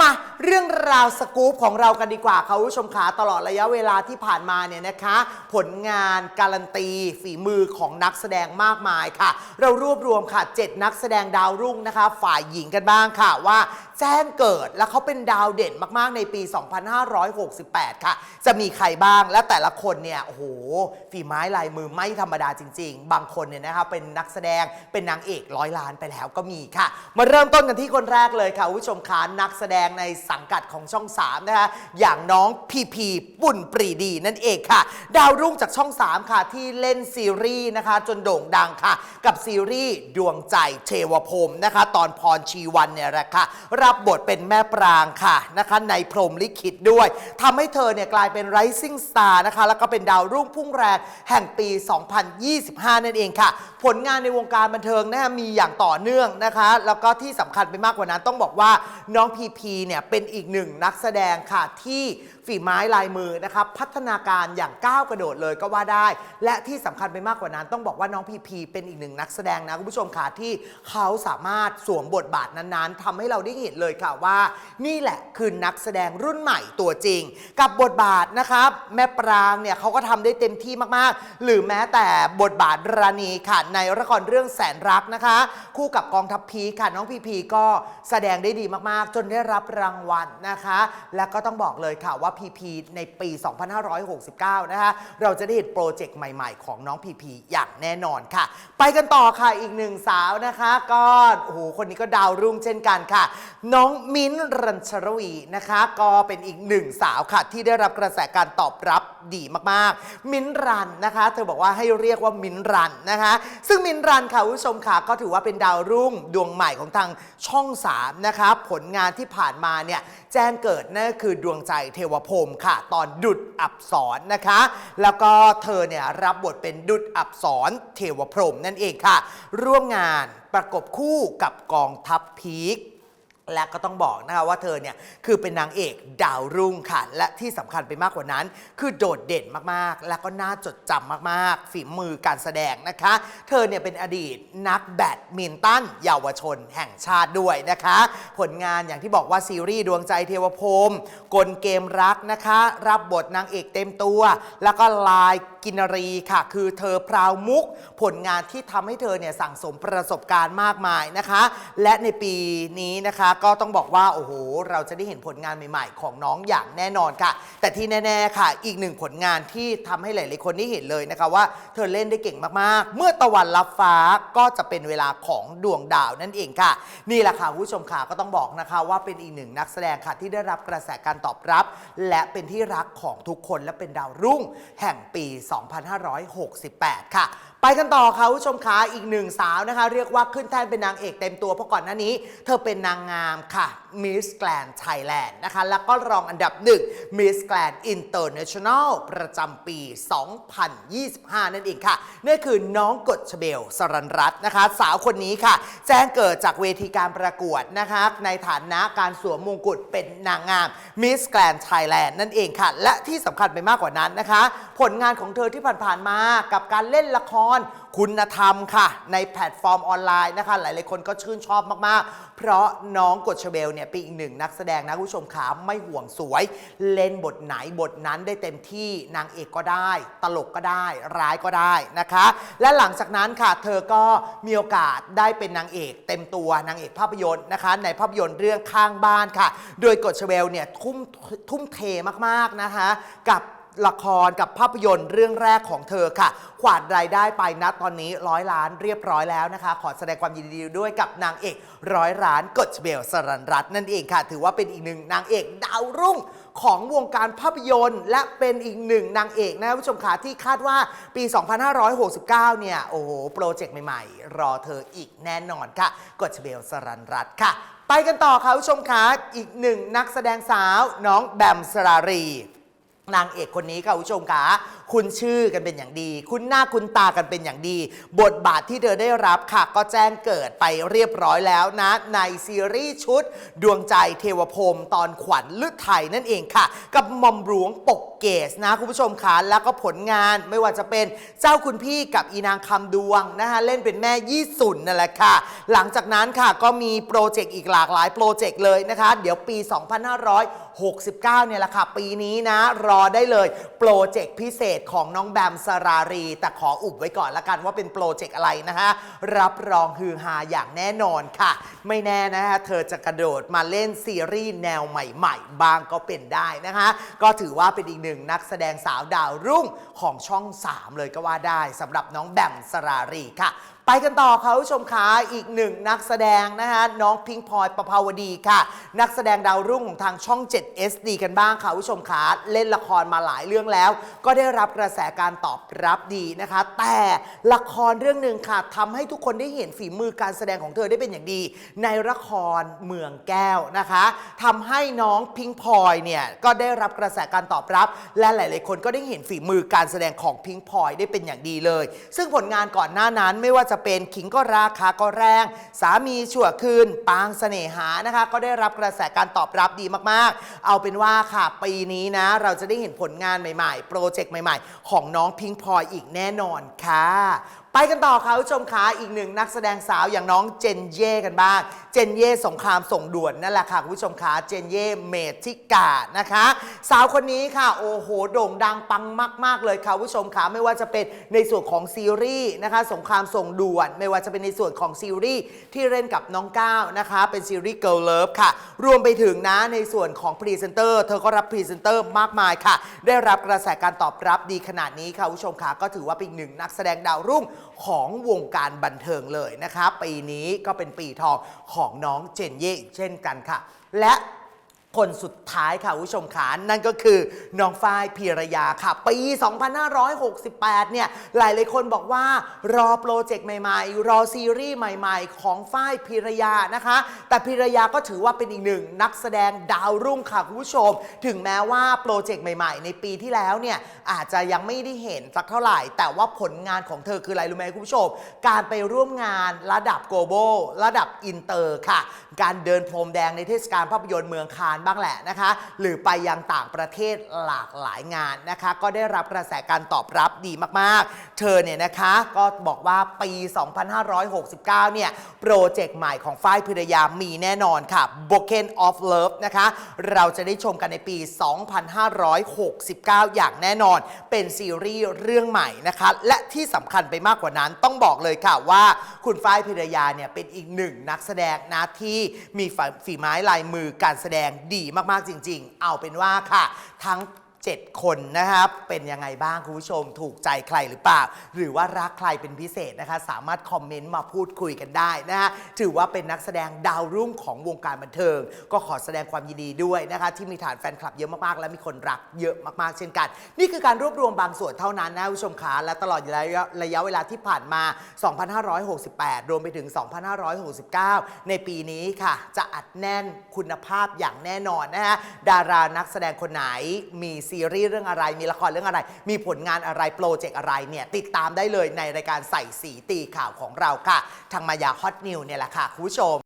มาเรื่องราวสกู๊ปของเรากันดีกว่าค่ะคุณผู้ชมขาตลอดระยะเวลาที่ผ่านมาเนี่ยนะคะ ผลงานการันตี ฝีมือของนักแสดงมากมายค่ะ เรารวบรวมค่ะ 7 นักแสดงดาวรุ่งนะคะ ฝ่ายหญิงกันบ้างค่ะว่า แจ้งเกิดและเขาเป็นดาวเด่นมากๆในปี 2568 ค่ะ จะมีใครบ้างและแต่ละคนเนี่ยโอ้โหฝีไม้ลายมือไม่ธรรมดาจริง ๆ บางคนเนี่ยนะคะเป็นนักแสดงเป็นนางเอกร้อยล้านไปแล้วก็มีค่ะ มาเริ่มต้นกันที่คนแรกเลยค่ะคุณผู้ชมคะนักแสดงในสังกัดของช่อง 3 นะคะอย่างน้องพีพีปุ่นปรีดีนั่นเองค่ะ ดาวรุ่งจากช่อง 3 ค่ะ ที่เล่นซีรีส์นะคะ จนโด่งดังค่ะ กับซีรีส์ดวงใจเทวพรมนะคะ ตอนพรชีวันเนี่ยแหละค่ะรับบทเป็นแม่ปรางค่ะนะคะในพรหมลิขิตด้วยทำให้เธอเนี่ยกลายเป็น rising star นะคะ แล้วก็เป็นดาวรุ่งพุ่งแรงแห่งปี 2025 นั่นเองค่ะ ผลงานในวงการบันเทิงนะคะมีอย่างต่อเนื่องนะคะ แล้วก็ที่สำคัญไปมากกว่านั้นต้องบอกว่าน้องพีพีเนี่ยเป็นอีกหนึ่งนักแสดงค่ะที่ ฝีไม้ลายมือนะคะพัฒนาการอย่างก้าวกระโดดเลยก็ว่าได้ และที่สำคัญไปมากกว่านั้น ต้องบอกว่าน้องพีพีเป็นอีกหนึ่งนักแสดงนะคุณผู้ชมค่ะที่เขาสามารถสวมบทบาทนั้นๆทำให้เราได้เห็นเลยค่ะว่า นี่แหละคือนักแสดงรุ่นใหม่ตัวจริง กับบทบาทนะครับแม่ปรางเนี่ยเขาก็ทำได้เต็มที่มากๆ หรือแม้แต่บทบาทราณีค่ะในละครเรื่องแสนรักนะคะ คู่กับกองทัพพีคค่ะน้องพีพีก็แสดงได้ดีมากๆ จนได้รับรางวัลนะคะ และก็ต้องบอกเลยค่ะว่า PP ในปี 2569 นะคะ เราจะได้เห็นโปรเจกต์ใหม่ๆ ของน้องพีพีอย่างแน่นอนค่ะ ไปกันต่อค่ะอีกหนึ่งสาวนะคะ ก็โอ้โหคนนี้ก็ดาวรุ่งเช่นกันค่ะ น้องมิ้นท์รัญชรวีนะคะ ก็เป็นอีกหนึ่งสาวค่ะที่ได้รับกระแสการตอบรับดีมากๆ มิ้นรันนะคะ เธอบอกว่าให้เรียกว่ามิ้นรันนะคะ ซึ่งมิ้นรันค่ะคุณผู้ชมค่ะก็ถือว่าเป็นดาวรุ่งดวงใหม่ของทางช่อง3นะคะผลงานที่ผ่านมาเนี่ยแจ้งเกิดนั่นก็คือดวงใจเทวพรมค่ะ ตอนดุดอับสรนะคะ แล้วก็เธอเนี่ยรับบทเป็นดุดอับสรเทวพรมนั่นเองค่ะ ร่วมงานประกบคู่กับกองทัพพีค และก็ต้องบอกนะคะว่าเธอเนี่ยคือเป็นนางเอกดาวรุ่งค่ะ และที่สำคัญไปมากกว่านั้น คือโดดเด่นมากๆ และก็น่าจดจำมากๆ ฝีมือการแสดงนะคะ เธอเนี่ยเป็นอดีตนักแบดมินตันเยาวชนแห่งชาติด้วยนะคะ ผลงานอย่างที่บอกว่าซีรีส์ดวงใจเทวพรมกลเกมรักนะคะ รับบทนางเอกเต็มตัว แล้วก็ลายกินรีค่ะ คือเธอพราวมุก ผลงานที่ทำให้เธอเนี่ยสั่งสมประสบการณ์มากมายนะคะ และในปีนี้นะคะก็ต้องบอกว่า โอ้โห เราจะได้เห็นผลงานใหม่ ๆ ของน้องอย่างแน่นอนค่ะ แต่ที่แน่ๆค่ะ อีกหนึ่งผลงานที่ทำให้หลายๆคนได้เห็นเลยนะคะว่าเธอเล่นได้เก่งมากๆ เมื่อตะวันรับฟ้าก็จะเป็นเวลาของดวงดาวนั่นเองค่ะ นี่แหละค่ะผู้ชมค่ะก็ต้องบอกนะคะว่าเป็นอีกหนึ่งนักแสดงค่ะที่ได้รับกระแสการตอบรับ และเป็นที่รักของทุกคนและเป็นดาวรุ่ง แห่งปี 2568 ค่ะไปกันต่อค่ะผู้ชมคะอีกหนึ่งสาวนะคะ เรียกว่าขึ้นแท่นเป็นนางเอกเต็มตัวเพราะก่อนหน้านี้ เธอเป็นนางงามค่ะ Miss Grand Thailand นะคะ แล้วก็รองอันดับหนึ่ง Miss Grand International ประจำปี 2025 นั่นเองค่ะนี่คือน้องกฎชเบลสรันรัตน์นะคะ สาวคนนี้ค่ะ แจ้งเกิดจากเวทีการประกวดนะคะในฐานะการสวมมงกุฎเป็นนางงาม Miss Grand Thailand นั่นเองค่ะ และที่สำคัญไปมากกว่านั้นนะคะ ผลงานของเธอที่ผ่านๆมา กับการเล่นละคร คุณธรรมค่ะ ในแพลตฟอร์มออนไลน์นะคะ หลายๆคนก็ชื่นชอบมากๆ เพราะน้องกฎชเบลเนี่ยเป็นอีกหนึ่งนักแสดงนะคุณผู้ชมขาไม่ห่วงสวย เล่นบทไหนบทนั้นได้เต็มที่นางเอกก็ได้ ตลกก็ได้ ร้ายก็ได้นะคะ และหลังจากนั้นค่ะ เธอก็มีโอกาสได้เป็นนางเอก เต็มตัวนางเอกภาพยนตร์นะคะ ในภาพยนตร์เรื่องข้างบ้านค่ะ โดยกฎชเบลเนี่ยทุ่มทุ่มเทมากๆนะคะ กับ ละครกับภาพยนตร์เรื่องแรกของเธอค่ะ ขวาดรายได้ไปนะตอนนี้ร้อยล้านเรียบร้อยแล้วนะคะ ขอแสดงความยินดีด้วยกับนางเอกร้อยล้านกฎเบลสรันรัตน์นั่นเองค่ะ ถือว่าเป็นอีกหนึ่งนางเอกดาวรุ่งของวงการภาพยนตร์ และเป็นอีกหนึ่งนางเอกนะผู้ชมค่ะที่คาดว่าปี 2569 เนี่ย โอ้โห โปรเจกต์ใหม่ ๆ รอเธออีกแน่นอนค่ะกฎเบลสรันรัตน์ค่ะ ไปกันต่อค่ะผู้ชมค่ะอีกหนึ่งนักแสดงสาวน้องแบมสรารี นางเอกคนนี้ค่ะคุณผู้ชมคะคุณชื่อกันเป็นอย่างดี คุณหน้าคุณตากันเป็นอย่างดี บทบาทที่เธอได้รับค่ะ ก็แจ้งเกิดไปเรียบร้อยแล้วนะ ในซีรีส์ชุด ดวงใจเทวพรมตอนขวัญลึกไทยนั่นเองค่ะ กับมอมหลวงปกเกสนะคุณผู้ชมคะแล้วก็ผลงานไม่ว่าจะเป็นเจ้าคุณพี่กับอีนางคำดวงนะคะเล่นเป็นแม่ยี่สุนนั่นแหละค่ะ หลังจากนั้นค่ะก็มีโปรเจกต์อีกหลากหลายโปรเจกต์เลยนะคะ เดี๋ยวปี 69 เนี่ยแหละค่ะ ปีนี้นะ รอได้เลยโปรเจกต์พิเศษของน้องแบมสรารี แต่ขออุบไว้ก่อนละกันว่าเป็นโปรเจกต์อะไรนะคะรับรองฮือฮาอย่างแน่นอนค่ะ ไม่แน่นะคะเธอจะกระโดดมาเล่นซีรีส์แนวใหม่ๆบางก็เป็นได้นะคะ ก็ถือว่าเป็นอีกหนึ่งนักแสดงสาวดาวรุ่งของช่อง 3 เลยก็ว่าได้สำหรับน้องแบมสรารีค่ะ ไปกันต่อค่ะผู้ชมคะอีกหนึ่งนักแสดงนะคะน้องพิงพลอยประภาวดีค่ะ นักแสดงดาวรุ่งของทางช่อง 7 SD กันบ้างค่ะผู้ชมคะเล่นละครมาหลายเรื่องแล้ว ก็ได้รับกระแสการตอบรับดีนะคะ แต่ละครเรื่องหนึ่งค่ะทำให้ทุกคนได้เห็นฝีมือการแสดงของเธอได้เป็นอย่างดี ในละครเมืองแก้วนะคะทำให้น้องพิงพลอยเนี่ยก็ได้รับกระแสการตอบรับ และหลาย ๆ คนก็ได้เห็นฝีมือการแสดงของพิงพลอยได้เป็นอย่างดีเลย ซึ่งผลงานก่อนหน้านั้นไม่ว่าจะเป็น ขิงก็ราคาก็แรง สามีชั่วคืน ปางเสน่หานะคะ ก็ได้รับกระแสการตอบรับดีมากๆ เอาเป็นว่าค่ะ ปีนี้นะ เราจะได้เห็นผลงานใหม่ๆ โปรเจกต์ใหม่ ๆ ของน้องพิงพลอยอีกแน่นอนค่ะ ไปกันต่อค่ะผู้ชมคะอีกหนึ่งนักแสดงสาวอย่างน้องเจนเย่กันบ้าง เจนเย่สงครามส่งด่วนนั่นแหละค่ะคุณผู้ชมคะเจนเย่เมธิกานะคะ สาวคนนี้ค่ะ โอ้โหโด่งดังปังมาก ๆ เลยค่ะคุณผู้ชมคะไม่ว่าจะเป็นในส่วนของซีรีส์นะคะ สงครามส่งด่วน ไม่ว่าจะเป็นในส่วนของซีรีส์ที่เล่นกับน้องก้าวนะคะ เป็นซีรีส์ Girl Love ค่ะ รวมไปถึงนะในส่วนของพรีเซนเตอร์เธอก็รับพรีเซนเตอร์มากมายค่ะ ได้รับกระแสการตอบรับดีขนาดนี้ค่ะคุณผู้ชมคะก็ถือว่าเป็นหนึ่งนักแสดงดาวรุ่งของวงการบันเทิงเลยนะคะปีนี้ก็เป็นปีทองของน้องเจนเย่อีกเช่นกันค่ะ และ คนสุดท้ายค่ะคุณผู้ชมขานั่นก็คือน้องฝ้ายพีรยาค่ะ ปี 2568 เนี่ย หลายๆคนบอกว่ารอโปรเจกต์ใหม่ๆ รอซีรีส์ใหม่ๆ ของฝ้ายพีรยานะคะ แต่พีรยาก็ถือว่าเป็นอีกหนึ่ง นักแสดงดาวรุ่งค่ะคุณผู้ชม ถึงแม้ว่าโปรเจกต์ใหม่ๆ ในปีที่แล้วเนี่ย อาจจะยังไม่ได้เห็นสักเท่าไหร่ แต่ว่าผลงานของเธอคืออะไรรู้ไหมคุณผู้ชม การไปร่วมงานระดับ global ระดับอินเตอร์ค่ะ การเดินพรมแดงในเทศกาลภาพยนตร์เมืองคานบ้างแหละนะคะ หรือไปยังต่างประเทศหลากหลายงานนะคะ ก็ได้รับกระแสการตอบรับดีมากๆ เธอเนี่ยนะคะก็บอกว่าปี 2569 เนี่ย โปรเจกต์ใหม่ของฝ้ายพิรยามีแน่นอนค่ะ b o k e n of Love นะคะ เราจะได้ชมกันในปี 2569 อย่างแน่นอน เป็นซีรีส์เรื่องใหม่นะคะ และที่สำคัญไปมากกว่านั้นต้องบอกเลยค่ะว่าคุณฝ้ายพิรยาเนี่ยเป็นอีกหนึ่งนักแสดงนะที่มีฝีไม้ลายมือการแสดงดีมากๆจริง ๆ เอาเป็นว่าค่ะ ทั้ง 7 คนนะครับ เป็นยังไงบ้างคุณผู้ชม ถูกใจใครหรือเปล่า หรือว่ารักใครเป็นพิเศษนะคะ สามารถคอมเมนต์มาพูดคุยกันได้นะฮะ ถือว่าเป็นนักแสดงดาวรุ่งของวงการบันเทิง ก็ขอแสดงความยินดีด้วยนะคะ ที่มีฐานแฟนคลับเยอะมากๆ และมีคนรักเยอะมากๆ เช่นกัน นี่คือการรวบรวมบางส่วนเท่านั้นนะคุณผู้ชมขาและตลอดระยะระยะเวลาที่ผ่านมา 2568 รวมไปถึง 2569 ในปีนี้ค่ะ จะอัดแน่นคุณภาพอย่างแน่นอนนะฮะ ดารานักแสดงคนไหนมีซีรีส์เรื่องอะไร มีละครเรื่องอะไร มีผลงานอะไรโปรเจกต์อะไรเนี่ยติดตามได้เลยในรายการใส่สีตีข่าวของเราค่ะ ทางมายาฮอตนิวเนี่ยแหละค่ะคุณผู้ชม